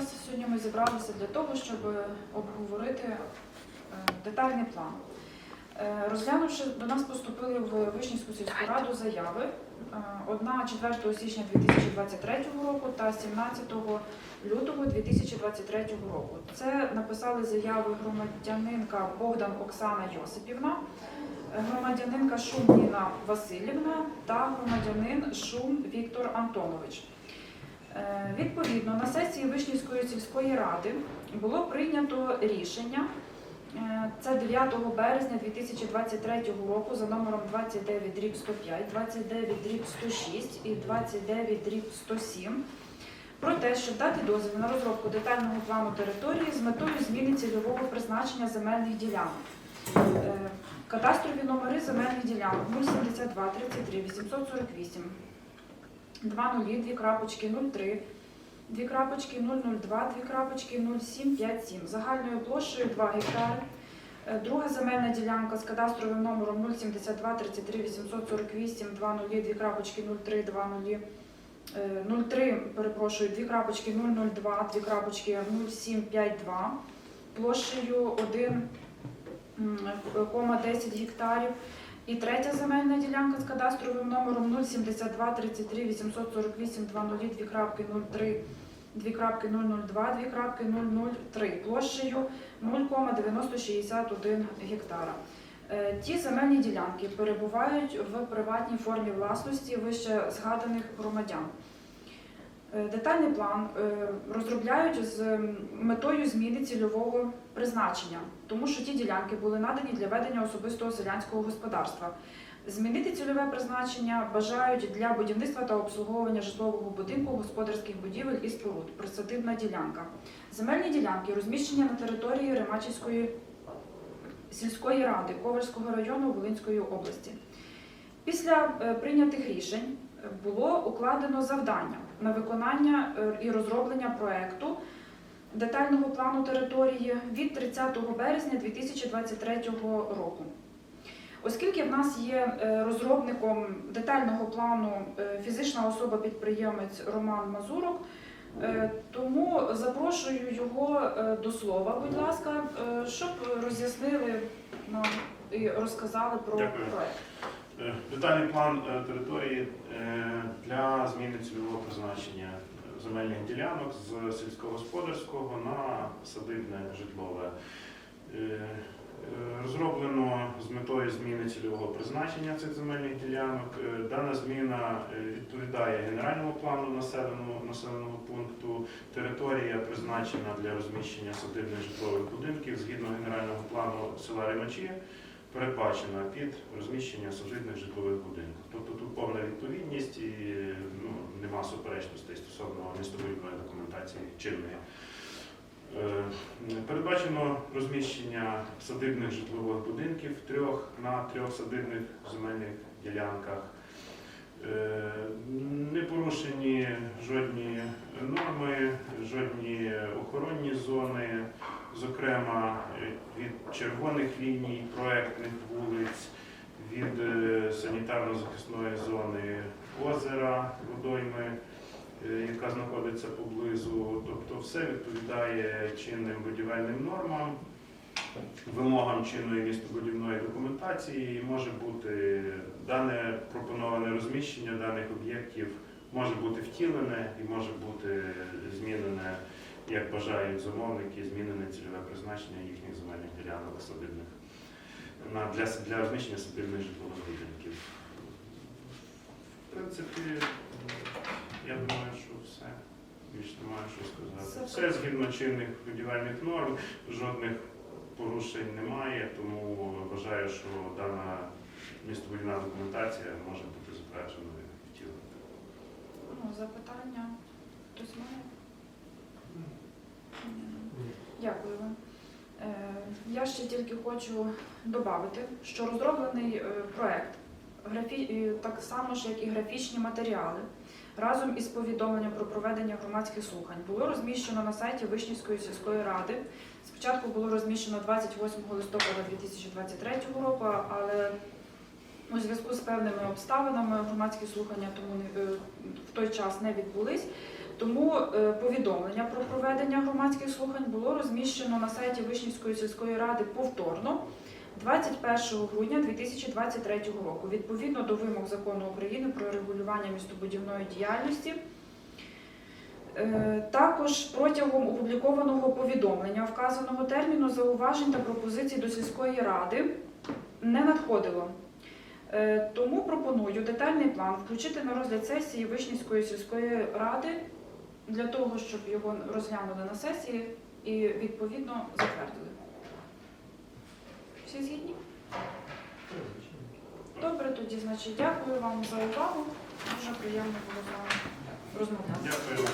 вас. Сьогодні ми зібралися для того, щоб обговорити е, детальний план. Е, Розглянувши, до нас поступили в Вишнівську сільську раду заяви. Е, Одна 4 січня 2023 року та 17 лютого 2023 року. Це написали заяви громадянинка Богдан Оксана Йосипівна, е, громадянинка Шум Ніна Васильівна та громадянин Шум Віктор Антонович. Е, Відповідно, на сесії Вишнівської сільської ради було прийнято рішення. е, Це 9 березня 2023 року за номером 29 дріб 105, 29 дріб 106 і 29 дріб 107 про те, щоб дати дозвіл на розробку детального плану території з метою зміни цільового призначення земельних ділянок. Е, Кадастрові номери земельних ділянок 072 33 848 2 нулі, 2 крапочки 03, 2 крапочки 002, 2 крапочки 0757, загальною площею 2 гектари. Е, Друга земельна ділянка з кадастровим номером 072 33 848 2 нулі, 2 крапочки 03, 2 нулі, е, 03, перепрошую, 2 крапочки 002, 2 крапочки 0752, площею 1,10 гектарів. І третя земельна ділянка з кадастровим номером 072 33 848 00 2 крапки 03 2 крапки 002 2 крапки 003 площею 0,9061 гектара. Е, Ті земельні ділянки перебувають в приватній формі власності вище згаданих громадян. Е, Детальний план е, розробляють з метою зміни цільового призначення, тому що ті ділянки були надані для ведення особистого селянського господарства. Змінити цільове призначення бажають для будівництва та обслуговування житлового будинку, господарських будівель і споруд. Присадибна ділянка. Земельні ділянки розміщені на території Ремачівської сільської ради Ковальського району Волинської області. Після е, прийнятих рішень було укладено завдання на виконання е, і розроблення проекту детального плану території від 30 березня 2023 року. Оскільки в нас є е, розробником детального плану е, фізична особа-підприємець Роман Мазурок, тому запрошую його до слова, будь ласка, щоб роз'яснили нам і розказали про Дякую. проект. Е, Детальний план е, території е, для зміни цільового призначення земельних ділянок з сільськогосподарського на садибне житлове. Розроблено з метою зміни цільового призначення цих земельних ділянок. Дана зміна відповідає генеральному плану населеного, населеного пункту. Територія призначена для розміщення садибних житлових будинків згідно генерального плану села Римачі передбачена під розміщення сужитних житлових будинків. Тобто тут повна відповідність і ну, нема суперечностей стосовно містобудівної документації чинної. Е, Передбачено розміщення садибних житлових будинків трьох на трьох садибних земельних ділянках. Червоних ліній проектних вулиць, від е, санітарно-захисної зони озера, водойми, е, яка знаходиться поблизу. Тобто все відповідає чинним будівельним нормам, вимогам чинної містобудівної документації і може бути дане пропоноване розміщення даних об'єктів може бути втілене і може бути змінене як бажають замовники, змінене цільове призначення їхніх земельних ділянок садибних для, для розміщення садибних житлових будинків. В принципі, я думаю, що все. Більше немає що сказати. Все. Згідно чинних будівельних норм, жодних порушень немає, тому вважаю, що дана містобудівна документація може бути затвердженою і втілена. Ну, запитання хтось має? Дякую вам. Е, Я ще тільки хочу додати, що розроблений е, проект е, так само ж, як і графічні матеріали, разом із повідомленням про проведення громадських слухань було розміщено на сайті Вишнівської сільської ради. Спочатку було розміщено 28 листопада 2023 року, але у зв'язку з певними обставинами громадські слухання тому в той час не відбулись. Тому е, повідомлення про проведення громадських слухань було розміщено на сайті Вишнівської сільської ради повторно 21 грудня 2023 року, відповідно до вимог закону України про регулювання містобудівної діяльності. Е, Також протягом опублікованого повідомлення вказаного терміну зауважень та пропозицій до сільської ради не надходило. Е, Тому пропоную детальний план включити на розгляд сесії Вишнівської сільської ради для того, щоб його розглянули на сесії і відповідно затвердили. Всі згідні? Добре, тоді, значить, дякую вам за увагу. Дуже приємно було з вами розмовляти. Дякую.